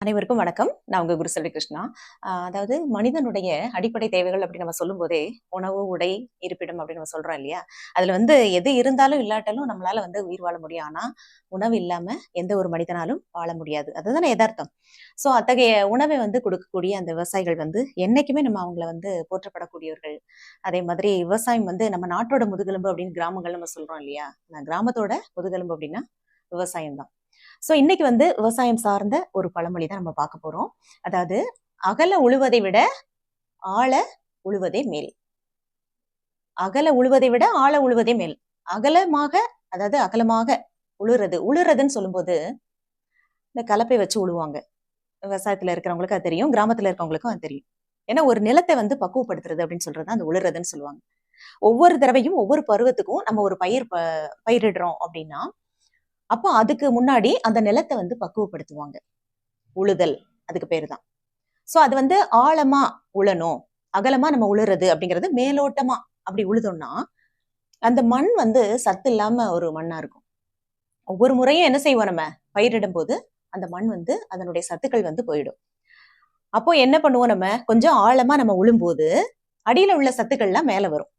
அனைவருக்கும் வணக்கம். நான் உங்க குரு செல்வி கிருஷ்ணா அதாவது மனிதனுடைய அடிப்படை தேவைகள் அப்படின்னு நம்ம சொல்லும் போதே உணவு உடை இருப்பிடம் அப்படின்னு நம்ம சொல்றோம் இல்லையா? அதுல வந்து எது இருந்தாலும் இல்லாட்டாலும் நம்மளால வந்து உயிர் வாழ முடியும். ஆனா உணவு இல்லாம எந்த ஒரு மனிதனாலும் வாழ முடியாது. அதுதானே எதார்த்தம் சோ அத்தகைய உணவை வந்து கொடுக்கக்கூடிய அந்த விவசாயிகள் வந்து என்னைக்குமே நம்ம அவங்கள வந்து போற்றப்படக்கூடியவர்கள். அதே மாதிரி விவசாயம் வந்து நம்ம நாட்டோட முதுகெலும்பு அப்படின்னு கிராமங்கள் நம்ம சொல்றோம் இல்லையா? நான் கிராமத்தோட முதுகெலும்பு அப்படின்னா விவசாயம் தான் சோ இன்னைக்கு வந்து விவசாயம் சார்ந்த ஒரு பழமொழி தான் நம்ம பார்க்க போறோம். அதாவது அகல உழுவதை விட ஆழ உழுவதே மேல். அகல உழுவதை விட ஆழ உழுவதே மேல். அகலமாக அதாவது அகலமாக உழுறது உழுறதுன்னு சொல்லும்போது இந்த கலப்பை வச்சு உழுவாங்க. விவசாயத்துல இருக்கிறவங்களுக்கு அது தெரியும் கிராமத்துல இருக்கிறவங்களுக்கும் அது தெரியும். ஏன்னா ஒரு நிலத்தை வந்து பக்குவப்படுத்துறது அப்படின்னு சொல்றது அந்த உழுறதுன்னு சொல்லுவாங்க. ஒவ்வொரு தடவையும் ஒவ்வொரு பருவத்துக்கும் நம்ம ஒரு பயிர் ப பயிரிடுறோம் அப்படின்னா அப்போ அதுக்கு முன்னாடி அந்த நிலத்தை வந்து பக்குவப்படுத்துவாங்க. உழுதல் அதுக்கு பேர் தான் சோ அது வந்து ஆழமா உழணும். அகலமா நம்ம உழுறது அப்படிங்கிறது மேலோட்டமா அப்படி உழுதோம்னா அந்த மண் வந்து சத்து இல்லாம ஒரு மண்ணா இருக்கும். ஒவ்வொரு முறையும் என்ன செய்வோம் நம்ம? பயிரிடும் போது அந்த மண் வந்து அதனுடைய சத்துக்கள் வந்து போயிடும். அப்போ என்ன பண்ணுவோம் நம்ம? கொஞ்சம் ஆழமா நம்ம உழும்போது அடியில உள்ள சத்துக்கள்லாம் மேல வரும்.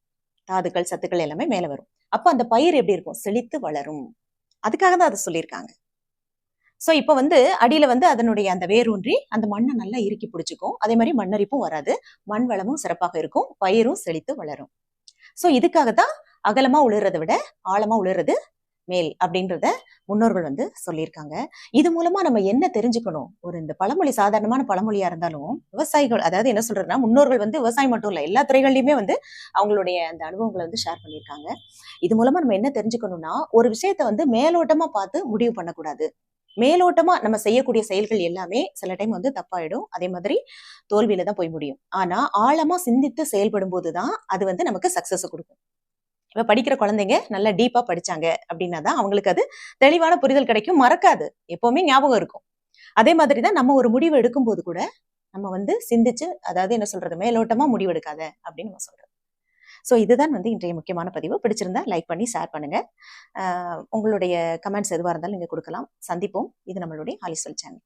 தாதுக்கள் சத்துக்கள் எல்லாமே மேல வரும். அப்போ அந்த பயிர் எப்படி இருக்கும்? செழித்து வளரும். அதுக்காக தான் அதை சொல்லியிருக்காங்க. சோ இப்போ வந்து அடியில வந்து அதனுடைய அந்த வேரூன்றி அந்த மண்ணை நல்லா இறுக்கி பிடிச்சிக்கும். அதே மாதிரி மண்ணரிப்பும் வராது. மண் வளமும் சிறப்பாக இருக்கும். பயிரும் செழித்து வளரும். சோ இதுக்காக தான் அகலமா உழுறதை விட ஆழமா உழுறது மேல் அப்படின்றத முன்னோர்கள் வந்து சொல்லியிருக்காங்க. இது மூலமா நம்ம என்ன தெரிஞ்சுக்கணும்? ஒரு இந்த பழமொழி சாதாரணமான பழமொழியா இருந்தாலும் விவசாயிகள் அதாவது என்ன சொல்றதுன்னா முன்னோர்கள் வந்து விவசாயம் மட்டும் இல்ல எல்லா துறைகள்லயுமே வந்து அவங்களுடைய அந்த அனுபவங்களை வந்து ஷேர் பண்ணியிருக்காங்க. இது மூலமா நம்ம என்ன தெரிஞ்சுக்கணும்னா ஒரு விஷயத்த வந்து மேலோட்டமா பார்த்து முடிவு பண்ணக்கூடாது. மேலோட்டமா நம்ம செய்யக்கூடிய செயல்கள் எல்லாமே சில டைம் வந்து தப்பாயிடும். அதே மாதிரி தோல்வியில தான் போய் முடியும். ஆனா ஆழமா சிந்தித்து செயல்படும் போதுதான் அது வந்து நமக்கு சக்சஸ் கொடுக்கும். இப்ப படிக்கிற குழந்தைங்க நல்லா டீப்பா படிச்சாங்க அப்படின்னா தான் அவங்களுக்கு அது தெளிவான புரிதல் கிடைக்கும். மறக்காது. எப்பவுமே ஞாபகம் இருக்கும். அதே மாதிரி தான் நம்ம ஒரு முடிவு எடுக்கும் போது கூட நம்ம வந்து சிந்திச்சு அதாவது என்ன சொல்றது மேலோட்டமா முடிவு எடுக்காத அப்படின்னு நம்ம சொல்றது. ஸோ இதுதான் வந்து இன்றைய முக்கியமான பதிவு. பிடிச்சிருந்தா லைக் பண்ணி ஷேர் பண்ணுங்க. ஆஹ் உங்களுடைய கமெண்ட்ஸ் எதுவாக இருந்தாலும் நீங்கள் கொடுக்கலாம். சந்திப்போம். இது நம்மளுடைய ஆலிசல் சேனல்